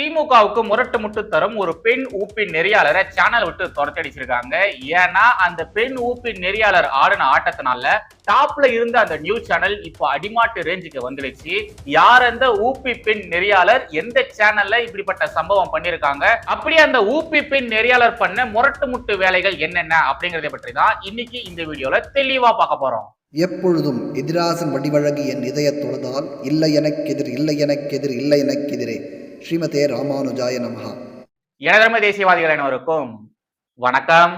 திமுகவுக்கு முரட்டு முட்டு தரும் ஒரு பெண் ஊப்பின் நெறியாளரை சேனல் விட்டு துரத்தடிச்சிருக்காங்க. ஏன்னா அந்த பெண் ஊப்பின் நெறியாளர் ஆடின ஆட்டத்தினால டாப்ல இருந்த அந்த நியூஸ் சேனல் இப்போ அடிமாட்டு ரேஞ்சுக்கு வந்துடுச்சு. யார் அந்த ஊப்பி பெண் நெறியாளர்? எந்த சேனல்ல இப்படிப்பட்ட சம்பவம் பண்ணிருக்காங்க? அப்படியே அந்த ஊப்பி பெண் நெறியாளர் பண்ண முரட்டு முட்டு வேலைகள் என்னென்ன அப்படிங்கறத பற்றி தான் இன்னைக்கு இந்த வீடியோல தெளிவா பார்க்க போறோம். எப்பொழுதும் எதிராசன் வடிவழகு என் இதயத் தொழுதால் இல்லை எனக்கெதிர் இல்லை எனக்கெதிர் இல்லை எனக்கெதிரே ஸ்ரீமதே ராமானுஜாய நமஹா. இனதர்ம தேசியவாதிகள் அனைவருக்கும் வணக்கம்.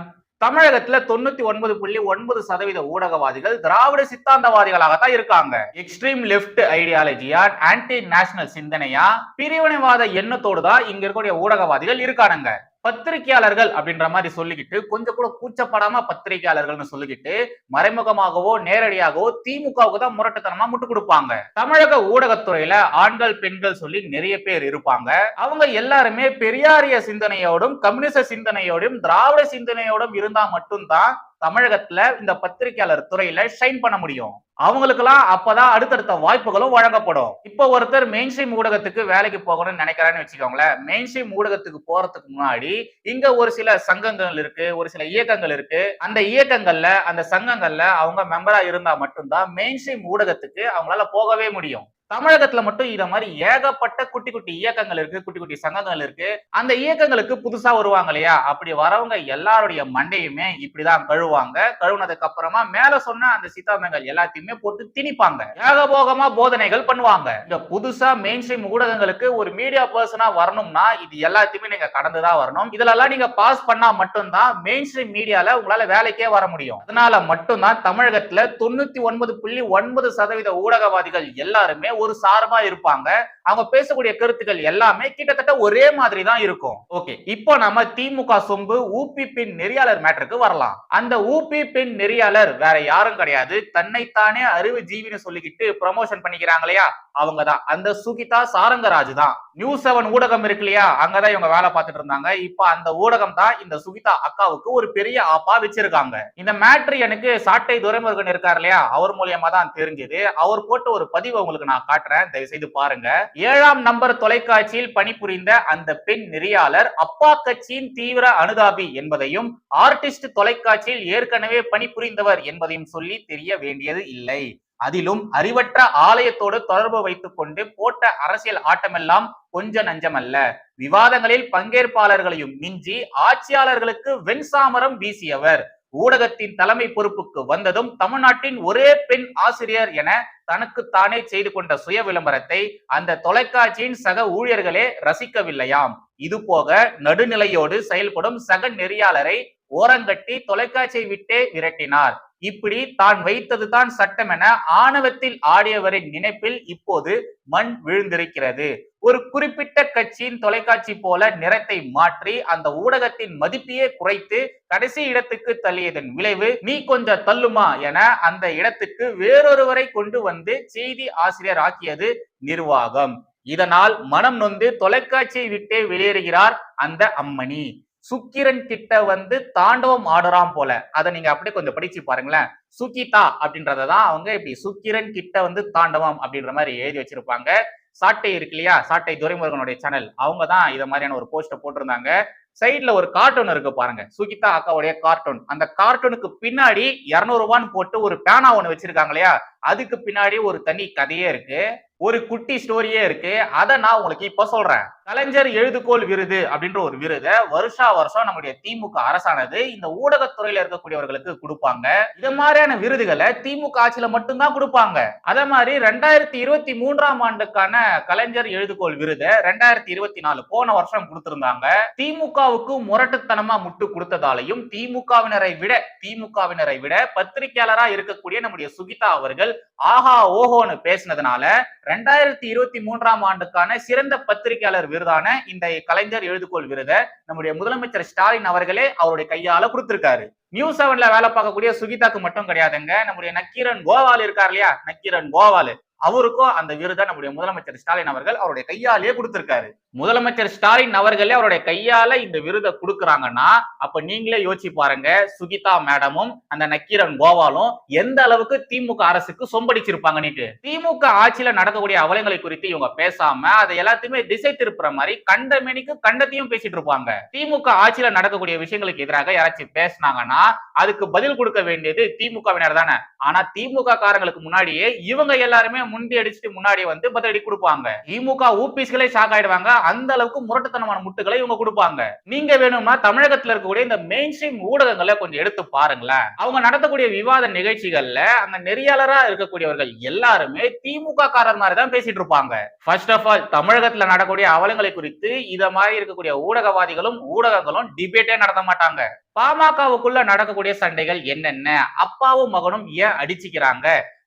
தமிழகத்துல தொண்ணூத்தி ஒன்பது புள்ளி ஒன்பது சதவீத ஊடகவாதிகள் திராவிட சித்தாந்தவாதிகளாகத்தான் இருக்காங்க. எக்ஸ்ட்ரீம் லெஃப்ட் ஐடியாலஜியா ஆன்டி நேஷனல் சிந்தனையா பிரிவினைவாத எண்ணத்தோடு தான் இங்க இருக்கக்கூடிய ஊடகவாதிகள் இருக்கானுங்க. பத்திரிகையாளர்கள் அப்படின்ற மாதிரி சொல்லிக்கிட்டு கொஞ்சம் கூட கூச்சப்படாம பத்திரிகையாளர்கள்னு சொல்லிக்கிட்டு மறைமுகமாகவோ நேரடியாகவோ திமுகவுக்கு தான் முரட்டுத்தனமா முட்டு கொடுப்பாங்க. தமிழக ஊடகத்துறையில ஆண்கள் பெண்கள் சொல்லி நிறைய பேர் இருப்பாங்க. அவங்க எல்லாருமே பெரியாரிய சிந்தனையோடும் கம்யூனிச சிந்தனையோடும் திராவிட சிந்தனையோடும் இருந்தா மட்டும்தான் தமிழகத்துல இந்த பத்திரிகையாளர் துறையில ஷைன் பண்ண முடியும். அவங்களுக்கெல்லாம் அப்பதான் அடுத்தடுத்த வாய்ப்புகளும் வழங்கப்படும். இப்போ ஒருத்தர் மெயின் ஸ்ட்ரீம் ஊடகத்துக்கு வேலைக்கு போகணும்னு நினைக்கிறான்னு வச்சுக்கோங்களேன். மெயின் ஸ்ட்ரீம் ஊடகத்துக்கு போறதுக்கு முன்னாடி இங்க ஒரு சில சங்கங்கள் இருக்கு ஒரு சில இயக்கங்கள் இருக்கு. அந்த இயக்கங்கள்ல அந்த சங்கங்கள்ல அவங்க மெம்பரா இருந்தா மட்டும்தான் மெயின் ஸ்ட்ரீம் ஊடகத்துக்கு அவங்களால போகவே முடியும். தமிழகத்துல மட்டும் இத மாதிரி ஏகப்பட்ட குட்டி குட்டி இயக்கங்கள் இருக்கு குட்டி குட்டி சங்கங்கள் இருக்கு. அந்த இயக்கங்களுக்கு புதுசா வருவாங்க இல்லையா? அப்படி வரவங்க எல்லாருடைய மண்டையுமே இப்படிதான் கழுவாங்க கழுவுனதுக்கு அப்புறமா மேல சொன்ன அந்த சித்தாந்தங்கள் எல்லாத்தையுமே போட்டு திணிப்பாங்க. ஏகபோகமா போதனைகள் பண்ணுவாங்க. இந்த புதுசா மெயின் ஸ்ட்ரீம் ஊடகங்களுக்கு ஒரு மீடியா பர்சனா வரணும்னா இது எல்லாத்தையுமே நீங்க கடந்துதான் வரணும். இதுலலாம் நீங்க பாஸ் பண்ணா மட்டும்தான் மெயின் ஸ்ட்ரீம் மீடியால உங்களால வேலைக்கே வர முடியும். அதனால மட்டும்தான் தமிழகத்துல தொண்ணூத்தி ஒன்பது புள்ளி ஒன்பது சதவீத ஊடகவாதிகள் எல்லாருமே ஒரு சார்பா இருப்பாங்க. அவங்க பேசக்கூடிய கருத்துக்கள் எல்லாமே கிட்டத்தட்ட ஒரே மாதிரி தான் இருக்கும். ஓகே இப்போ நம்ம திமுக சொம்பு ஊபி பின் நெறியாளர் மேட்டருக்கு வரலாம். அந்த ஊபி பின் நெறியாளர் வேற யாரும் கிடையாது. தன்னைத்தானே அறிவு ஜீவின்னு சொல்லிக்கிட்டு ப்ரமோஷன் பண்ணிக்கிறாங்க இல்லையா? அவங்க தான் அந்த சுகிதா சாரங்கராஜ் தான். நியூஸ் செவன் ஊடகம் இருக்கு இல்லையா? அங்கதான் இவங்க வேலை பார்த்துட்டு இருந்தாங்க. இப்போ அந்த ஊடகம் தான் இந்த சுகிதா அக்காவுக்கு ஒரு பெரிய ஆப்பா வச்சிருக்காங்க. இந்த மேட்ரு எனக்கு சாட்டை துரைமுருகன் இருக்கார் இல்லையா? அவர் மூலியமா தான் தெரிஞ்சது. அவர் போட்ட ஒரு பதிவு உங்களுக்கு நான் நான் காட்டுறேன். தயவு செய்து பாருங்க. ஏழாம் நம்பர் தொலைக்காட்சியில் பணிபுரிந்த அந்த பெண் நெறியாளர் அப்பா கட்சியின் தீவிர அனுதாபி என்பதையும் ஆர்டிஸ்ட் தொலைக்காட்சியில் ஏற்கனவே பணிபுரிந்தவர் என்பதையும் சொல்லி தெரிய வேண்டியது இல்லை. அதிலும் அறிவற்ற ஆலயத்தோடு தொடர்பு வைத்துக் கொண்டு போட்ட அரசியல் ஆட்டமெல்லாம் கொஞ்ச நஞ்சமல்ல. விவாதங்களில் பங்கேற்பாளர்களையும் மிஞ்சி ஆட்சியாளர்களுக்கு வெண்சாமரம் வீசியவர். ஊடகத்தின் தலைமை பொறுப்புக்கு வந்ததும் தமிழ்நாட்டின் ஒரே பெண் ஆசிரியர் என தனக்குத்தானே செய்து கொண்ட சுய விளம்பரத்தை அந்த தொலைக்காட்சியின் சக ஊழியர்களே ரசிக்கவில்லையாம். இது போக நடுநிலையோடு செயல்படும் சக நெறியாளரை ஓரங்கட்டி தொலைக்காட்சியை விட்டே விரட்டினார். இப்படி தான் வைத்ததுதான் சட்டம் என ஆணவத்தில் ஆடியவரின் நினைப்பில் இப்போது மண் விழுந்திருக்கிறது. ஒரு குறிப்பிட்ட கட்சியின் தொலைக்காட்சி போல நிறத்தை மாற்றி அந்த ஊடகத்தின் மதிப்பையே குறைத்து கடைசி இடத்துக்கு தள்ளியதன் விளைவு நீ கொஞ்சம் தள்ளுமா என அந்த இடத்துக்கு வேறொருவரை கொண்டு வந்து செய்தி ஆசிரியர் ஆக்கியது நிர்வாகம். இதனால் மனம் நொந்து தொலைக்காட்சியை விட்டே வெளியேறுகிறார் அந்த அம்மணி. சுக்கிரன் கிட்ட வந்து தாண்டவம் ஆடுறான் போல. அதை நீங்க அப்படியே கொஞ்சம் படிச்சு பாருங்களேன். சுகிதா அப்படின்றதான் அவங்க இப்படி சுக்கிரன் கிட்ட வந்து தாண்டவம் அப்படின்ற மாதிரி எழுதி வச்சிருப்பாங்க. சாட்டை இருக்கு இல்லையா? சாட்டை துரைமுருகனுடைய சேனல் அவங்க தான் இதை மாதிரியான ஒரு போஸ்ட போட்டிருந்தாங்க. சைட்ல ஒரு கார்ட்டூன் இருக்கு பாருங்க. சுகிதா அக்காவுடைய கார்ட்டூன் அந்த கார்ட்டூனுக்கு பின்னாடி இரநூறுவான்னு போட்டு ஒரு பேனா ஒண்ணு வச்சிருக்காங்க இல்லையா? அதுக்கு பின்னாடி ஒரு தனி கதையே இருக்கு. ஒரு குட்டி ஸ்டோரியே இருக்கு. அதை நான் உங்களுக்கு இப்ப சொல்றேன். கலைஞர் எழுதுகோள் விருது அப்படின்ற ஒரு விருதை வருஷா வருஷம் நம்முடைய திமுக அரசானது இந்த ஊடகத்துறையில இருக்கக்கூடியவர்களுக்கு கொடுப்பாங்க. இது மாதிரியான விருதுகளை திமுக ஆட்சியில மட்டும்தான் கொடுப்பாங்க. அதே மாதிரி ரெண்டாயிரத்தி இருபத்தி மூன்றாம் ஆண்டுக்கான கலைஞர் எழுதுகோள் விருதை ரெண்டாயிரத்தி இருபத்தி நாலு போன வருஷம் கொடுத்திருந்தாங்க. திமுகவுக்கு முரட்டுத்தனமா முட்டு கொடுத்ததாலையும் திமுகவினரை விட திமுகவினரை விட பத்திரிகையாளரா இருக்கக்கூடிய நம்முடைய சுகிதா அவர்கள் ஆஹா ஓஹோன்னு பேசினதுனால ரெண்டாயிரத்தி இருபத்தி மூன்றாம் ஆண்டுக்கான சிறந்த பத்திரிகையாளர் விருதான இந்த கலைஞர் எழுதுகோள் விருதை நம்முடைய முதலமைச்சர் ஸ்டாலின் அவர்களே அவருடைய கையால கொடுத்திருக்காரு. நியூஸ் செவன்ல வேலை பார்க்கக்கூடிய சுகிதாக்கு மட்டும் கிடையாதுங்க. நம்முடைய நக்கீரன் கோவால் இருக்கார் இல்லையா? நக்கீரன் கோவால். அவருக்கும் அந்த விருதை நம்முடைய முதலமைச்சர் ஸ்டாலின் அவர்கள் அவருடைய கையாலேயே கொடுத்திருக்காரு. முதலமைச்சர் ஸ்டாலின் அவர்களே அவருடைய கையால இந்த விருதை கொடுக்குறாங்கன்னா அப்ப நீங்களே யோசிச்சு பாருங்க சுகிதா மேடமும் அந்த நக்கீரன் கோபாலும் எந்த அளவுக்கு திமுக அரசுக்கு சொம்படிச்சிருப்பாங்க நீட்டு? திமுக ஆட்சியில நடக்கக்கூடிய அவலங்களை குறித்து இவங்க பேசாம அதை எல்லாத்தையுமே திசை திருப்புற மாதிரி கண்ட மேனிக்கு கண்டத்தையும் பேசிட்டு இருப்பாங்க. திமுக ஆட்சியில நடக்கக்கூடிய விஷயங்களுக்கு எதிராக யாராச்சும் பேசினாங்கன்னா அதுக்கு பதில் கொடுக்க வேண்டியது திமுகவினர் தானே. ஆனா திமுக காரங்களுக்கு முன்னாடியே இவங்க எல்லாருமே முந்தி அடிச்சுட்டு முன்னாடி வந்து பதிலடி கொடுப்பாங்க. திமுக ஊபிஸ்களே ஷாக் ஆயிடுவாங்க. அந்த அளவுக்கு முரட்டுத்தனமான முட்டுகளை இவங்க கொடுப்பாங்க. நீங்க வேணும்னா தமிழகத்துல இருக்கக்கூடிய இந்த மெயின் ஸ்ட்ரீம் ஊடகங்களை கொஞ்சம் எடுத்து பாருங்களேன். அவங்க நடத்தக்கூடிய விவாத நிகழ்ச்சிகள்ல அந்த நெறியாளரா இருக்கக்கூடியவர்கள் எல்லாருமே திமுக காரர் மாதிரி தான் பேசிட்டு இருப்பாங்க. ஃபர்ஸ்ட் ஆஃப் ஆல் தமிழகத்துல நடக்கக்கூடிய அவலங்களை குறித்து இத மாதிரி இருக்கக்கூடிய ஊடகவாதிகளும் ஊடகங்களும் டிபேட்டே நடத்த மாட்டாங்க. பாமகவுக்குள்ள நடக்கக்கூடிய சண்டைகள் என்னென்ன? அப்பாவும் மகனும் ஏன் அடிச்சுக்கிறாங்க?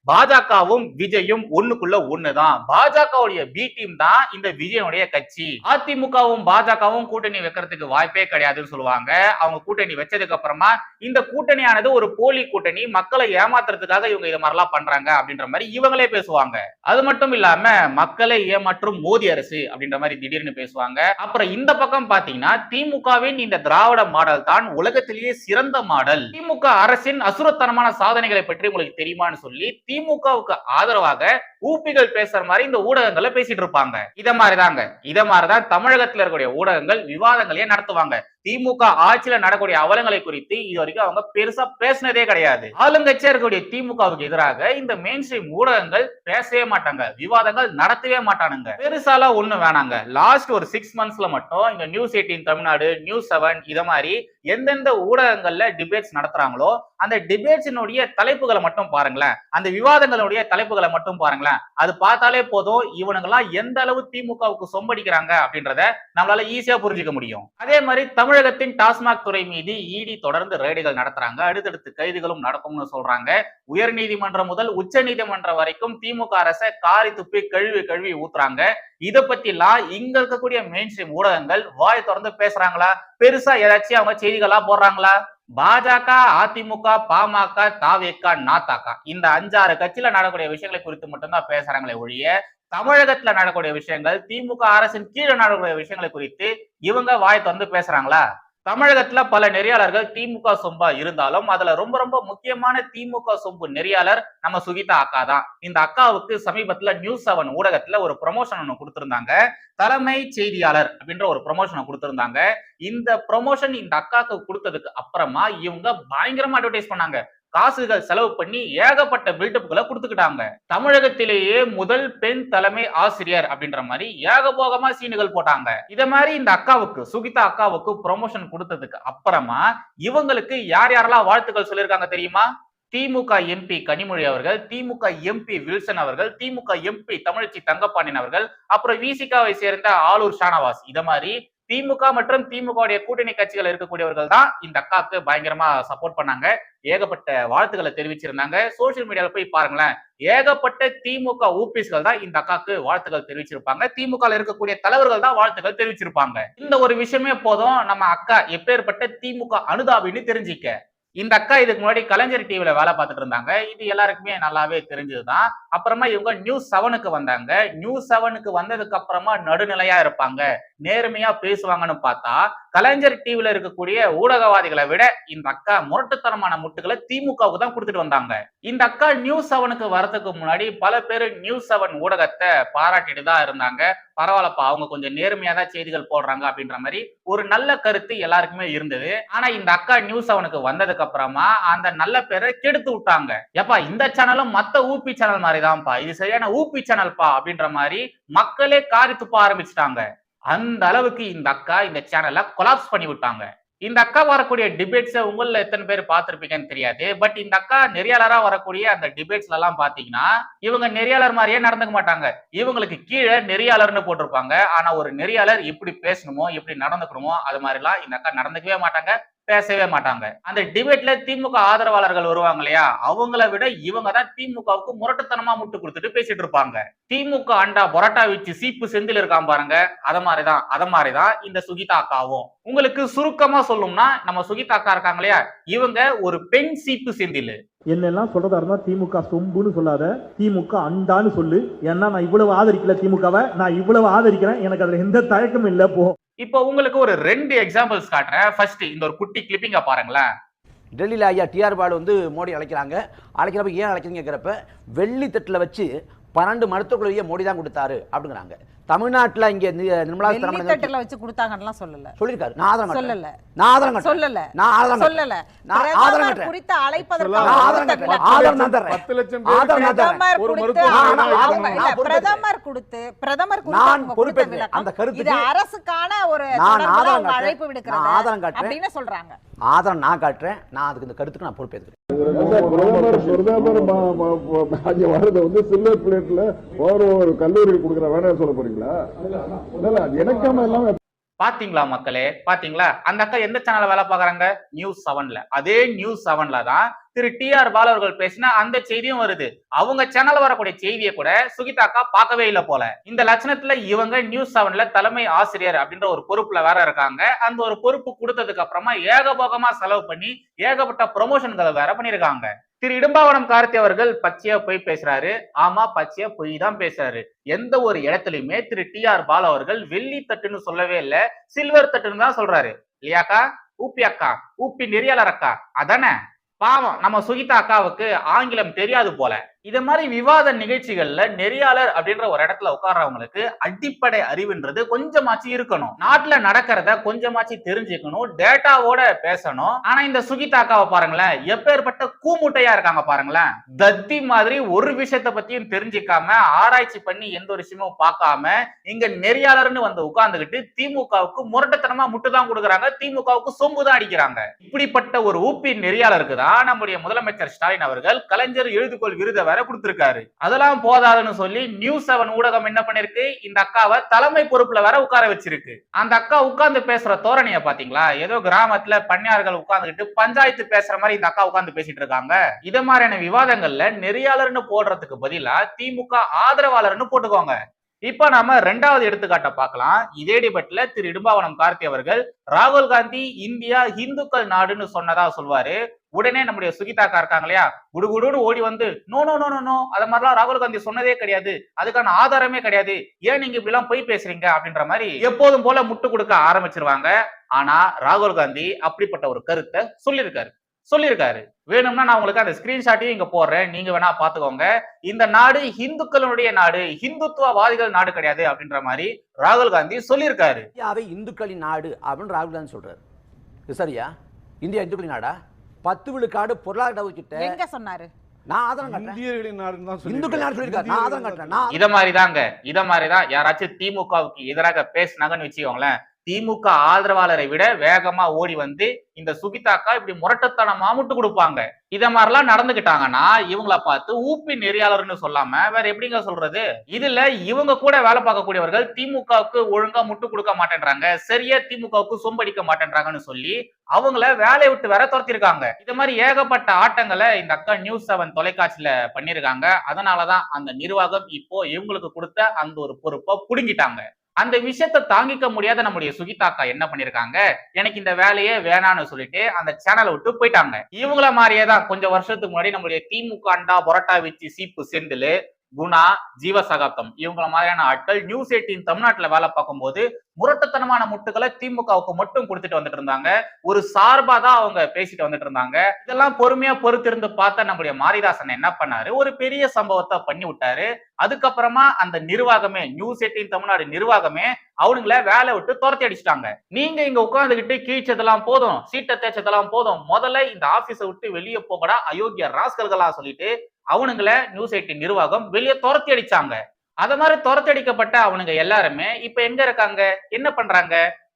பாஜகவும் விஜயும் ஒண்ணுக்குள்ள ஒண்ணுதான். பாஜகவுடைய பி டீம் தான் இந்த விஜயனுடைய கட்சி. அதிமுகவும் பாஜகவும் கூட்டணி வைக்கிறதுக்கு வாய்ப்பே கிடையாதுன்னு சொல்லுவாங்க. அவங்க கூட்டணி வச்சதுக்கு அப்புறமா இந்த கூட்டணியானது ஒரு போலி கூட்டணி மக்களை ஏமாத்துறதுக்காக இவங்க இது மாதிரிலாம் பண்றாங்க அப்படின்ற மாதிரி இவங்களே பேசுவாங்க. அது மட்டும் இல்லாம மக்களை ஏமாற்றும் மோடி அரசு அப்படின்ற மாதிரி திடீர்னு பேசுவாங்க. அப்புறம் இந்த பக்கம் பாத்தீங்கன்னா திமுகவின் இந்த திராவிட மாடல் தான் உலகத்திலேயே சிறந்த மாடல். திமுக அரசின் அசுரத்தனமான சாதனைகளை பற்றி உங்களுக்கு தெரியுமான்னு சொல்லி திமுகவுக்கு ஆதரவாக ஊப்பிகள் பேசுற மாதிரி இந்த ஊடகங்கள்ல பேசிட்டு இருப்பாங்க. இத மாதிரிதாங்க. இத மாதிரிதான் தமிழகத்துல இருக்கக்கூடிய ஊடகங்கள் விவாதங்களையே நடத்துவாங்க. திமுக ஆட்சியில நடக்கக்கூடிய அவலங்களை குறித்து இது வரைக்கும் அவங்க பெருசா பேசினதே கிடையாது. ஆளுங்கட்சியா இருக்கக்கூடிய திமுகவுக்கு எதிராக இந்த மெயின் ஸ்ட்ரீம் ஊடகங்கள் பேசவே மாட்டாங்க விவாதங்கள் நடத்தவே மாட்டானுங்க. பெருசாலாம் ஒண்ணு வேணாங்க. லாஸ்ட் ஒரு சிக்ஸ் மந்த்ஸ்ல மட்டும் இந்த news eighteen Tamil Nadu news seven இத மாதிரி எந்தெந்த ஊடகங்கள்ல டிபேட்ஸ் நடத்துறாங்களோ அந்த டிபேட்ஸினுடைய தலைப்புகளை மட்டும் பாருங்களேன். அந்த விவாதங்களுடைய தலைப்புகளை மட்டும் பாருங்களேன். அது பார்த்தாலே போதும் இவனுங்கெல்லாம் எந்த அளவு திமுகவுக்கு சொம்படிக்கிறாங்க அப்படின்றத நம்மளால ஈஸியா புரிஞ்சுக்க முடியும். அதே மாதிரி தமிழகத்தின் டாஸ்மாக் துறை மீது இடி தொடர்ந்து ரெய்டுகள் நடத்துறாங்க. அடுத்தடுத்து கைதுகளும் நடக்கும்னு சொல்றாங்க. உயர் நீதிமன்றம் முதல் உச்ச நீதிமன்றம் வரைக்கும் திமுக அரசை காரி துப்பி கழுவி கழுவி ஊத்துறாங்க. இத பத்திலாம் இங்க இருக்கக்கூடிய மெயின் ஸ்ட்ரீம் ஊடகங்கள் வாய் திறந்து பேசுறாங்களா? பெருசா ஏதாச்சும் அவங்க செய்திகளா போடுறாங்களா? பாஜக அதிமுக பாமக தாவேக்கா நாத்தாக்கா. இந்த அஞ்சாறு கட்சியில நடக்கூடிய விஷயங்களை குறித்து மட்டும்தான் பேசுறாங்களே ஒழிய தமிழகத்துல நடக்கூடிய விஷயங்கள் திமுக அரசின் கீழே நடக்கூடிய விஷயங்களை குறித்து இவங்க வாய் தந்து பேசுறாங்களா? தமிழகத்துல பல நெறியாளர்கள் திமுக சொம்பா இருந்தாலும் அதுல ரொம்ப ரொம்ப முக்கியமான திமுக சொம்பு நெறியாளர் நம்ம சுகிதா அக்கா தான். இந்த அக்காவுக்கு சமீபத்துல நியூஸ் செவன் ஊடகத்துல ஒரு ப்ரொமோஷன் ஒன்று கொடுத்திருந்தாங்க. தலைமை செய்தியாளர் அப்படின்ற ஒரு ப்ரொமோஷனை கொடுத்திருந்தாங்க. இந்த ப்ரொமோஷன் இந்த அக்காவுக்கு கொடுத்ததுக்கு அப்புறமா இவங்க பயங்கரமா அட்வர்டைஸ் பண்ணாங்க. காசுகள் செலவு பண்ணி ஏகப்பட்ட பில்டப்புகளை கொடுத்துக்கிட்டாங்க. தமிழகத்திலேயே முதல் பெண் தலைமை ஆசிரியர் அப்படின்ற மாதிரி ஏகபோகமா சீனுகள் போட்டாங்க. இத மாதிரி இந்த அக்காவுக்கு சுகிதா அக்காவுக்கு ப்ரொமோஷன் கொடுத்ததுக்கு அப்புறமா இவங்களுக்கு யார் யாரெல்லாம் வாழ்த்துக்கள் சொல்லியிருக்காங்க தெரியுமா? திமுக எம்பி கனிமொழி அவர்கள் திமுக எம்பி வில்சன் அவர்கள் திமுக எம்பி தமிழச்சி தங்கப்பாண்டியன் அவர்கள் அப்புறம் விசிகாவை சேர்ந்த ஆலூர் ஷானவாஸ். இத மாதிரி திமுக மற்றும் திமுக கூட்டணி கட்சிகள் இருக்கக்கூடியவர்கள் தான் இந்த அக்காவுக்கு பயங்கரமா சப்போர்ட் பண்ணாங்க. ஏகப்பட்ட வாழ்த்துக்களை தெரிவிச்சிருந்தாங்க. சோசியல் மீடியால போய் பாருங்களேன். ஏகப்பட்ட திமுக ஊபிஸ்கள் தான் இந்த அக்காவுக்கு வாழ்த்துக்கள் தெரிவிச்சிருப்பாங்க. திமுக இருக்கக்கூடிய தலைவர்கள் தான் வாழ்த்துக்கள் தெரிவிச்சிருப்பாங்க. இந்த ஒரு விஷயமே போதும். நம்ம அக்கா எப்பேற்பட்ட திமுக அனுதாபின்னு தெரிஞ்சிக்க. இந்த அக்கா இதுக்கு முன்னாடி கலைஞர் டிவியில வேலை பார்த்துட்டு இருந்தாங்க. இது எல்லாருக்குமே நல்லாவே தெரிஞ்சதுதான். அப்புறமா இவங்க நியூஸ் செவனுக்கு வந்தாங்க. நியூஸ் செவனுக்கு வந்ததுக்கு அப்புறமா நடுநிலையா இருப்பாங்க. நேர்மையா பேசுவாங்கன்னு பார்த்தா கலைஞர் டிவில இருக்கக்கூடிய ஊடகவாதிகளை விட இந்த அக்கா முரட்டுத்தனமான முட்டுகளை திமுகவுக்கு தான் கொடுத்துட்டு வந்தாங்க. இந்த அக்கா நியூஸ் செவனுக்கு வரதுக்கு முன்னாடி பல பேர் நியூஸ் செவன் ஊடகத்தை பாராட்டிட்டு தான் இருந்தாங்க. பரவாயில்லப்பா அவங்க கொஞ்சம் நேர்மையா தான் செய்திகள் போடுறாங்க அப்படின்ற மாதிரி ஒரு நல்ல கருத்து எல்லாருக்குமே இருந்தது. ஆனா இந்த அக்கா நியூஸ் அவனுக்கு வந்ததுக்கு அப்புறமா அந்த நல்ல பேரை கெடுத்து விட்டாங்க. ஏப்பா இந்த சேனலும் மத்த ஊபி சேனல் மாதிரி தான்ப்பா இது சரியான ஊபி சேனல்ப்பா அப்படின்ற மாதிரி மக்களே காரி துப்ப ஆரம்பிச்சிட்டாங்க. அந்த அளவுக்கு இந்த அக்கா இந்த சேனலை கொலாப்ஸ் பண்ணி விட்டாங்க. இந்த அக்கா வரக்கூடிய டிபேட்ஸை உங்கள எத்தனை பேர் பார்த்திருப்பீங்கன்னு தெரியாது. பட் இந்த அக்கா நெறியாளரா வரக்கூடிய அந்த டிபேட்ஸ்ல எல்லாம் பாத்தீங்கன்னா இவங்க நெறியாளர் மாதிரியே நடந்துக்க மாட்டாங்க. இவங்களுக்கு கீழே நெறியாளர்னு போட்டிருப்பாங்க. ஆனா ஒரு நெறியாளர் எப்படி பேசணுமோ எப்படி நடந்துக்கணுமோ அது மாதிரிலாம் இந்த அக்கா நடந்துக்கவே மாட்டாங்க. பேசவே மாட்டாங்க. அந்த டிபேட்ல திமுக ஆதரவாளர்கள் வருவாங்க இல்லையா? அவங்கள விட இவங்க தான் திமுகவுக்கு முரட்டுத்தனமா முட்டு கொடுத்துட்டு பேசிட்டு இருப்பாங்க. திமுக அண்டா பொரோட்டா வச்சு சீப்பு செந்தில் இருக்கான் பாருங்க. அத மாதிரிதான் அத மாதிரிதான் இந்த சுகிதா அக்காவும். உங்களுக்கு சுருக்கமா சொல்லணும்னா நம்ம சுகிதா அக்கா இருக்காங்க இல்லையா? இவங்க ஒரு பெண் சீப்பு செந்தில். என்னெல்லாம் சொல்றதா இருந்தா திமுக சொம்புன்னு சொல்லாத திமுக அண்டான்னு சொல்லு. ஏன்னா நான் இவ்வளவு ஆதரிக்கல திமுகவை. நான் இவ்வளவு ஆதரிக்கிறேன். எனக்கு அதுல எந்த தயக்கமும் இல்ல போ. இப்போ உங்களுக்கு ஒரு ரெண்டு எக்ஸாம்பிள்ஸ் காட்டுறேன். ஃபர்ஸ்ட் இந்த ஒரு குட்டி கிளிப்பிங்க பாருங்களேன். டெல்லியில் ஐயா டிஆர் பாலு வந்து மோடி அழைக்கிறாங்க. அழைக்கிறப்ப ஏன் அழைக்கிறீங்கிறப்ப வெள்ளி தட்டில் வச்சு பன்னெண்டு மருத்துவக் கல்லூரியை மோடி தான் கொடுத்தாரு அப்படிங்கிறாங்க தமிழ்நாட்டில் இங்கே நிர்மலா சீதாராமன் வச்சு கொடுத்தாங்கலாம் சொல்லல சொல்லியிருக்காரு நான் ஆதரவு. சொல்லல நான் ஆதரவு. சொல்லல நான் ஆதரவு. சொல்லல நான் ஆதரவு. குறித்து ஆதரவு. ஆதரவு நான் லட்சம் தர்றேன். பிரதமர் ஒரு கொடுத்து பொறுப்பேற்கிறேன். பிரதமர் கொடுத்து பிரதமர் கொடுத்து நான் பொறுப்பேற்கிறேன். அந்த கருத்துக்கு இது அரசுக்கான ஒரு நான் ஆதரவு. அழைப்பு விடுக்கிறது நான் ஆதரவு காட்டுறேன். சொல்றாங்க ஆதரவு நான் காட்டுறேன் நான் அதுக்கு இந்த கருத்துக்கு நான் பொறுப்பேற்றுக்கிறேன் பிரதமர் பிரதமர் வர்றத வந்து சில்வர் பிளேட்ல ஒரு ஒரு கல்லூரிக்கு கொடுக்குற வேணாம் சொல்ல போறீங்களா? இல்ல எனக்காம எல்லாமே பாத்தீங்களா மக்களே? பாத்தீங்களா? அந்த அக்கா எந்த சேனல்ல வேலை பாக்குறாங்க நியூஸ் செவன்ல அதே நியூஸ் செவன்ல தான் திரு டி ஆர் பாலு அவர்கள் பேசினா அந்த செய்தியும் வருது. அவங்க சேனல் வரக்கூடிய செய்தியை கூட சுகிதா அக்கா பார்க்கவே இல்லை போல. இந்த லட்சணத்துல இவங்க நியூஸ் செவன்ல தலைமை ஆசிரியர் அப்படின்ற ஒரு பொறுப்புல வேற இருக்காங்க. அந்த ஒரு பொறுப்பு கொடுத்ததுக்கு அப்புறமா ஏகபோகமா செலவு பண்ணி ஏகப்பட்ட ப்ரொமோஷன்களை வேற பண்ணிருக்காங்க திரு இடும்பாவனம் கார்த்தி அவர்கள் பச்சையா போய் பேசுறாரு. ஆமா பச்சையா பொய் தான் பேசுறாரு. எந்த ஒரு இடத்துலயுமே திரு டி ஆர் பாலு அவர்கள் வெள்ளி தட்டுன்னு சொல்லவே இல்ல. சில்வர் தட்டுன்னு தான் சொல்றாரு. இல்லையாக்கா? ஊப்பி அக்கா ஊப்பி நெறியாளர் அக்கா. அதானே? பாவம் நம்ம சுகிதா அக்காவுக்கு ஆங்கிலம் தெரியாது போல. இதை மாதிரி விவாத நிகழ்ச்சிகள்ல நெறியாளர் அப்படின்ற ஒரு இடத்துல உட்கார்றவங்களுக்கு அடிப்படை அறிவுன்றது கொஞ்சமாச்சு இருக்கணும். நாட்டுல நடக்கிறத கொஞ்சமாச்சு தெரிஞ்சுக்கணும் டேட்டாவோட பேசணும். ஆனா இந்த சுகிதாக்காவை பாருங்களேன் எப்பேற்பட்ட கூமுட்டையா இருக்காங்க பாருங்களேன். தத்தி மாதிரி ஒரு விஷயத்த பத்தியும் தெரிஞ்சுக்காம ஆராய்ச்சி பண்ணி எந்த ஒரு விஷயமும் பார்க்காம இங்க நெறியாளர்னு வந்து உட்கார்ந்துகிட்டு திமுகவுக்கு முரட்டத்தனமா முட்டுதான் கொடுக்குறாங்க திமுகவுக்கு சொம்பு தான் அடிக்கிறாங்க. இப்படிப்பட்ட ஒரு ஊப்பி நெறியாளருக்கு தான் நம்முடைய முதலமைச்சர் ஸ்டாலின் அவர்கள் கலைஞர் எழுதுகோள் விருதவர் வேற கொடுத்திருக்காரு. அதெல்லாம் போதாதுன்னு சொல்லி நியூஸ் செவன் ஊடகம் என்ன பண்ணிருக்கு? இந்த அக்காவை தலைமை பொறுப்புல வேற உட்கார வச்சிருக்கு. அந்த அக்கா உட்கார்ந்து பேசுற தோரணைய பாத்தீங்களா ஏதோ கிராமத்துல பண்ணையார்கள் உட்கார்ந்துகிட்டு பஞ்சாயத்து பேசுற மாதிரி இந்த அக்கா உட்கார்ந்து பேசிட்டு இருக்காங்க. இத மாதிரியான விவாதங்கள்ல நெறியாளர்னு போடுறதுக்கு பதிலா திமுக ஆதரவாளர்னு போட்டுக்கோங்க. இப்ப நாம ரெண்டாவது எடுத்துக்காட்டை பார்க்கலாம். இதே டிபெட்ல திரு இடும்பாவனம் கார்த்தி அவர்கள் ராகுல் காந்தி இந்தியா இந்துக்கள் நாடுன்னு சொன்னதா சொல்வாரு. உடனே நம்முடைய சுகிதாக்கா இருக்காங்க இல்லையா? குடுகுடுன்னு ஓடி வந்து no no no no no. அத மாதிரிலாம் ராகுல் காந்தி சொன்னதே கிடையாது. அதுக்கான ஆதாரமே கிடையாது. ஏன் நீங்க இப்படி எல்லாம் பொய் பேசுறீங்க அப்படின்ற மாதிரி எப்போதும் போல முட்டு கொடுக்க ஆரம்பிச்சிருவாங்க. ஆனா ராகுல் காந்தி அப்படிப்பட்ட ஒரு கருத்தை சொல்லியிருக்காரு. சொல்லியிருக்காரு. வேணும்னா நான் உங்களுக்கு அந்த ஸ்கிரீன்ஷாட்டையும் இங்க போடுறேன். நீங்க வேணா பாத்துக்கோங்க இந்த நாடு இந்துக்களுடைய நாடு. ஹிந்துத்துவவாதிகள் நாடு கிடையாது அப்படின்ற மாதிரி ராகுல் காந்தி சொல்லியிருக்காரு. இந்தியாவை இந்துக்களின் நாடு அப்படின்னு ராகுல் காந்தி சொல்றாரு. இது சரியா? இந்தியா இந்துக்களின் நாடா? பத்து விழுக்காடு பொருளாதார கிட்ட எங்க சொன்னாரு? நான் காட்டுறேன். இத மாதிரிதாங்க. இத மாதிரிதான் யாராச்சும் திமுகவுக்கு எதிராக பேசினாங்கன்னு வச்சுக்கோங்களேன். திமுக ஆதரவாளரை விட வேகமா ஓடி வந்து இந்த சுகிதாக்கா இப்படி முரட்டத்தனமா முட்டு கொடுப்பாங்க. இத மாதிரிலாம் நடந்துகிட்டாங்கன்னா இவங்கள பார்த்து ஊப்பி நெறியாளர்னு சொல்லாம வேற எப்படிங்க சொல்றது? இதுல இவங்க கூட வேலை பார்க்கக்கூடியவர்கள் திமுகவுக்கு ஒழுங்கா முட்டு கொடுக்க மாட்டேன்றாங்க. சரியா திமுகவுக்கு சொம்படிக்க மாட்டேன்றாங்கன்னு சொல்லி அவங்கள வேலையை விட்டு வேற துரத்திருக்காங்க. இது மாதிரி ஏகப்பட்ட ஆட்டங்களை இந்த அக்கா நியூஸ் செவன் தொலைக்காட்சியில பண்ணிருக்காங்க அதனாலதான் அந்த நிர்வாகம் இப்போ இவங்களுக்கு கொடுத்த அந்த ஒரு பொறுப்பை புடுங்கிட்டாங்க. அந்த விஷயத்தை தாங்கிக்க முடியாத நம்முடைய சுகிதாக்கா என்ன பண்ணிருக்காங்க? எனக்கு இந்த வேலையே வேணான்னு சொல்லிட்டு அந்த சேனலை விட்டு போயிட்டாங்க. இவங்கள மாதிரியே தான் கொஞ்சம் வருஷத்துக்கு முன்னாடி நம்முடைய திமுக அண்டா பொரட்டா வச்சு சீப்பு செந்தில் குணா ஜீவசகாப்தம். இவங்கள மாதிரியான ஆட்கள் நியூஸ் எயிட்டின் தமிழ்நாட்டுல வேலை பார்க்கும்போது முரட்டத்தனமான முட்டுகளை திமுகவுக்கு மட்டும் கொடுத்துட்டு வந்துட்டு இருந்தாங்க. ஒரு சார்பா தான் அவங்க பேசிட்டு வந்துட்டு இருந்தாங்க. இதெல்லாம் பொறுமையா பொறுத்திருந்து பார்த்த நம்முடைய மாரிதாசன் என்ன பண்ணாரு? ஒரு பெரிய சம்பவத்தை பண்ணி விட்டாரு. அதுக்கப்புறமா அந்த நிர்வாகமே நியூஸ் எயிட்டின் தமிழ்நாடு நிர்வாகமே அவனுங்கள வேலை விட்டு துரத்தி அடிச்சிட்டாங்க. நீங்க இங்க உட்காந்துக்கிட்டு கீழ்ச்சதெல்லாம் போதும் சீட்டை தேய்ச்சதெல்லாம் போதும். முதல்ல இந்த ஆபீஸை விட்டு வெளியே போகடா அயோக்கிய ராஸ்கர்களா சொல்லிட்டு அவனுங்களை நியூஸ் எயிட்டின் நிர்வாகம் வெளியே துரத்தி அடிச்சாங்க. அத மாதிரி துரத்தி அடிக்கப்பட்ட அவனுங்க எல்லாருமே இப்ப எங்க இருக்காங்க? என்ன பண்றாங்க?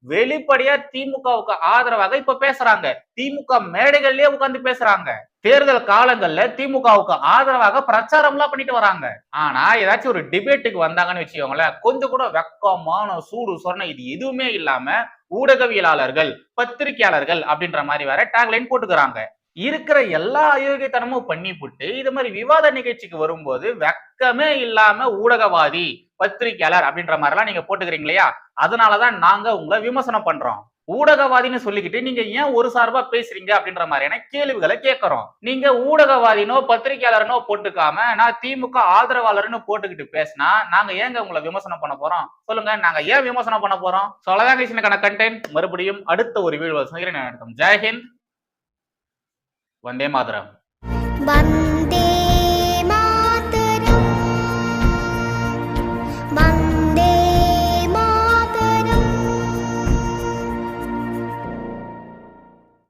வெளிப்படையா திமுகவுக்கு ஆதரவாக இப்ப பேசுறாங்க. திமுக மேடைகள்லயே உட்கார்ந்து பேசுறாங்க. தேர்தல் காலங்கள்ல திமுகவுக்கு ஆதரவாக பிரச்சாரம் எல்லாம் பண்ணிட்டு வராங்க. ஆனா ஏதாச்சும் ஒரு டிபேட்டுக்கு வந்தாங்கன்னு வச்சுக்கோங்களேன் கொஞ்சம் கூட வெக்கமான சூடு சொரணை இது எதுவுமே இல்லாம ஊடகவியலாளர்கள் பத்திரிகையாளர்கள் அப்படின்ற மாதிரி வேற டேக்லைன் போட்டுக்கிறாங்க. இருக்கிற எல்லா அயோக்கியத்தனமும் பண்ணிபுட்டு இது மாதிரி விவாத நிகழ்ச்சிக்கு வரும்போது வெக்கமே இல்லாம ஊடகவாதி பத்திரிகையாளர் அப்படின்ற மாதிரிலாம் நீங்க போட்டுக்கிறீங்க இல்லையா? அதனாலதான் நாங்க உங்களை விமர்சனம் பண்றோம். ஊடகவாதின்னு சொல்லிக்கிட்டு நீங்க ஏன் ஒரு சார்பா பேசுறீங்க அப்படின்ற மாதிரியான கேள்விகளை கேட்கறோம். நீங்க ஊடகவாதினோ பத்திரிகையாளர்னோ போட்டுக்காம நான் திமுக ஆதரவாளர்னு போட்டுக்கிட்டு பேசினா நாங்க ஏங்க உங்களை விமர்சனம் பண்ண போறோம்? சொல்லுங்க நாங்க ஏன் விமர்சனம் பண்ண போறோம்? சொல்லதான் கிருஷ்ணக்கான கண்டென்ட் மறுபடியும் அடுத்த ஒரு வீடு சந்திக்கிறேன். ஜெயஹிந்த் வந்தே மாதரம் வந்த